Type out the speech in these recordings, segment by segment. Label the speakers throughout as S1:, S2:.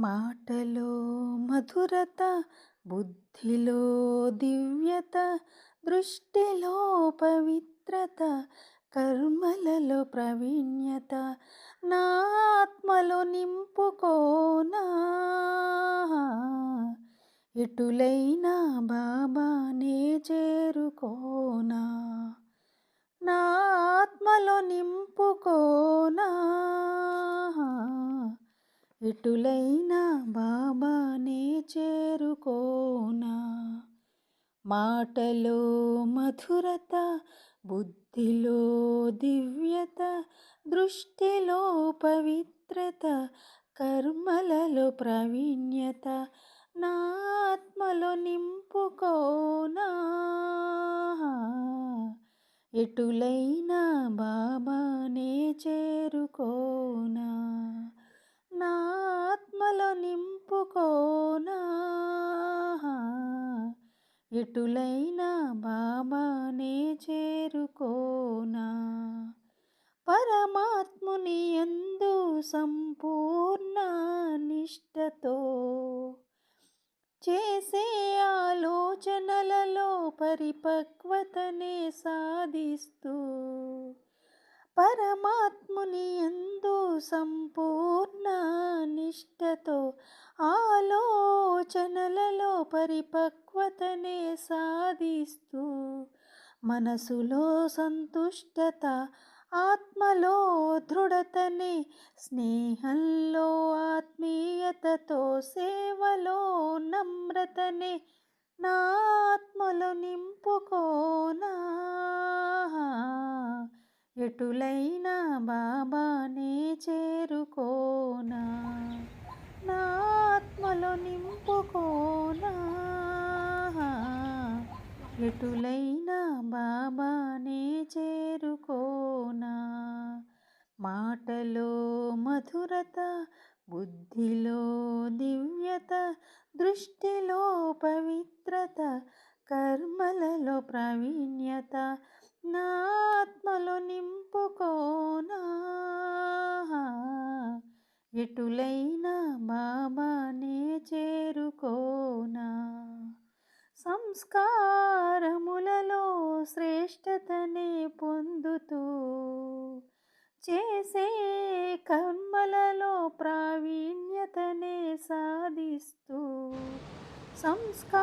S1: మాటలో మధురత బుద్ధిలో దివ్యత దృష్టిలో పవిత్రత కర్మలలో ప్రవీణ్యత నా ఆత్మలో నింపుకోనా? ఎటులైనా బాబానే చేరుకోనా? నా ఆత్మలో నింపుకోనా? ఎటులైనా బాబానే చేరుకోనా? మాటలో మధురత బుద్ధిలో దివ్యత దృష్టిలో పవిత్రత కర్మలలో ప్రవీణ్యత నా ఆత్మలో నింపుకోనా? ఎటులైనా బాబానే చేరుకోనా? నింపుకోనా? ఎటులైనా బాబానే చేరుకోనా? పరమాత్ముని ఎందు సంపూర్ణ నిష్టతో చేసే ఆలోచనలలో పరిపక్వతనే సాధిస్తూ పరమాత్ముని ఎందు సం పరిపక్వతనే సాధిస్తూ మనసులో సంతుష్టత ఆత్మలో దృఢతనే స్నేహంలో ఆత్మీయతతో సేవలో నమ్రతనే నా ఆత్మలో నింపుకోనా ఎటులైనా బాబానే చేరు నా ఆత్మలో నింపుకోనా ఎటులైనా బాబానే చేరుకోనా? మాటలో మధురత బుద్ధిలో దివ్యత దృష్టిలో పవిత్రత కర్మలలో ప్రావీణ్యత నా ఆత్మలో నింపుకోనా? ఎటులైనా బాబానే చే సంస్కారములలో శ్రేష్టతనే పొందుతూ చేసే కర్మలలో ప్రావీణ్యతనే సాధిస్తూ సంస్కారములలో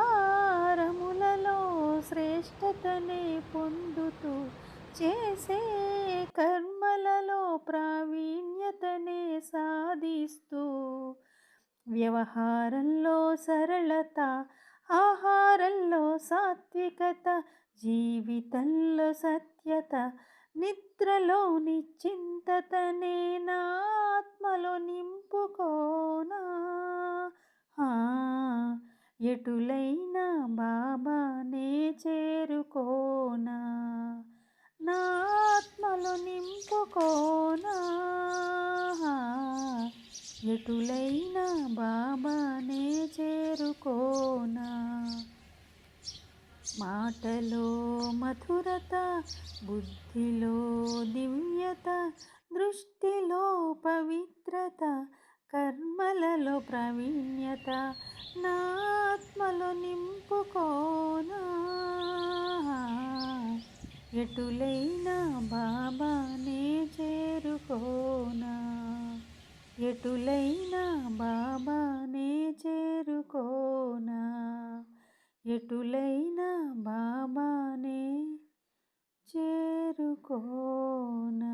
S1: శ్రేష్టతనే పొందుతూ చేసే కర్మలలో ప్రావీణ్యతనే సాధిస్తూ వ్యవహారంలో సరళత ఆహారంలో సాత్వికత జీవితంలో సత్యత నిద్రలో నిశ్చింతతనే నా ఆత్మలో నింపుకోనా? ఎటులైనా బాబానే చేరుకోనా? నా ఆత్మలో నింపుకోనా? ఎటులైనా బాబానే చేరుకోనా మాటలో మధురత బుద్ధిలో దివ్యత దృష్టిలో పవిత్రత కర్మలలో ప్రావీణ్యత నాత్మలో నింపుకోనా? ఎటులైనా బాబానే చేరుకోనా? ఎటులైనా బాబానే చేరుకోనా? ఎటులైనా బాబానే చేరుకోనా?